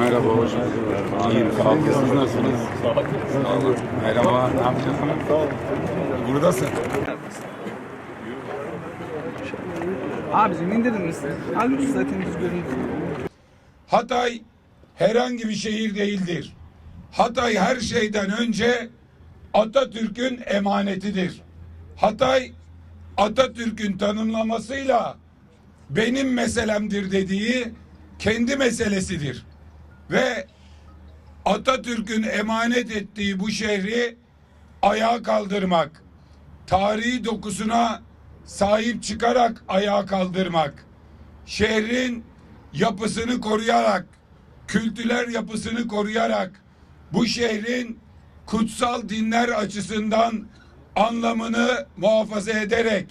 Merhaba, hoş bulduk. İyiyim, sağ olun. Siz nasılsınız? Sağ olun. Merhaba, ne yapacaksınız? Sağ olun. Buradasın. Abicim indirir misin? Halbuki zaten düz görünüyor. Hatay herhangi bir şehir değildir. Hatay her şeyden önce Atatürk'ün emanetidir. Hatay Atatürk'ün tanımlamasıyla benim meselemdir dediği kendi meselesidir. Ve Atatürk'ün emanet ettiği bu şehri ayağa kaldırmak, tarihi dokusuna sahip çıkarak ayağa kaldırmak, şehrin yapısını koruyarak, kültürel yapısını koruyarak, bu şehrin kutsal dinler açısından anlamını muhafaza ederek,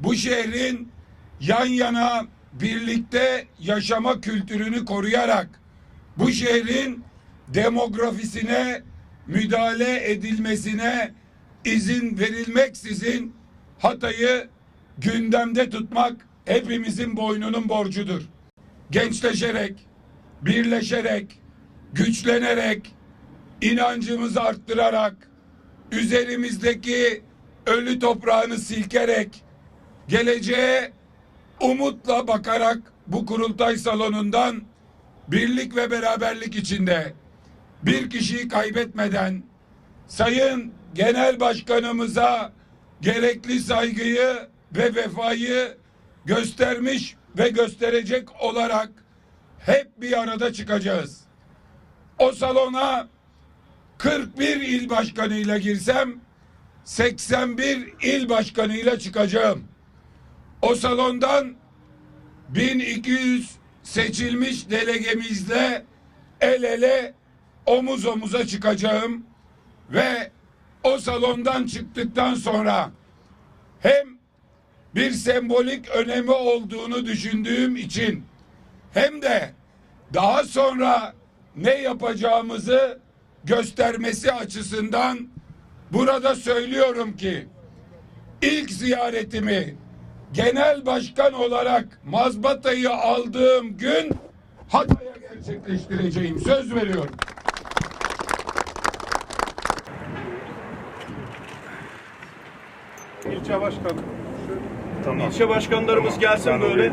bu şehrin yan yana birlikte yaşama kültürünü koruyarak, bu şehrin demografisine müdahale edilmesine izin verilmeksizin Hatay'ı gündemde tutmak hepimizin boynunun borcudur. Gençleşerek, birleşerek, güçlenerek, inancımızı arttırarak, üzerimizdeki ölü toprağını silkerek, geleceğe umutla bakarak bu kurultay salonundan birlik ve beraberlik içinde bir kişiyi kaybetmeden Sayın Genel Başkanımıza gerekli saygıyı ve vefayı göstermiş ve gösterecek olarak hep bir arada çıkacağız. O salona 41 il başkanıyla girsem 81 il başkanıyla çıkacağım. O salondan 1200 seçilmiş delegemizle el ele omuz omuza çıkacağım ve o salondan çıktıktan sonra hem bir sembolik önemi olduğunu düşündüğüm için hem de daha sonra ne yapacağımızı göstermesi açısından burada söylüyorum ki ilk ziyaretimi genel başkan olarak mazbatayı aldığım gün Hatay'a gerçekleştireceğim. Söz veriyorum. İlçe başkan. İlçe başkanlarımız gelsin böyle.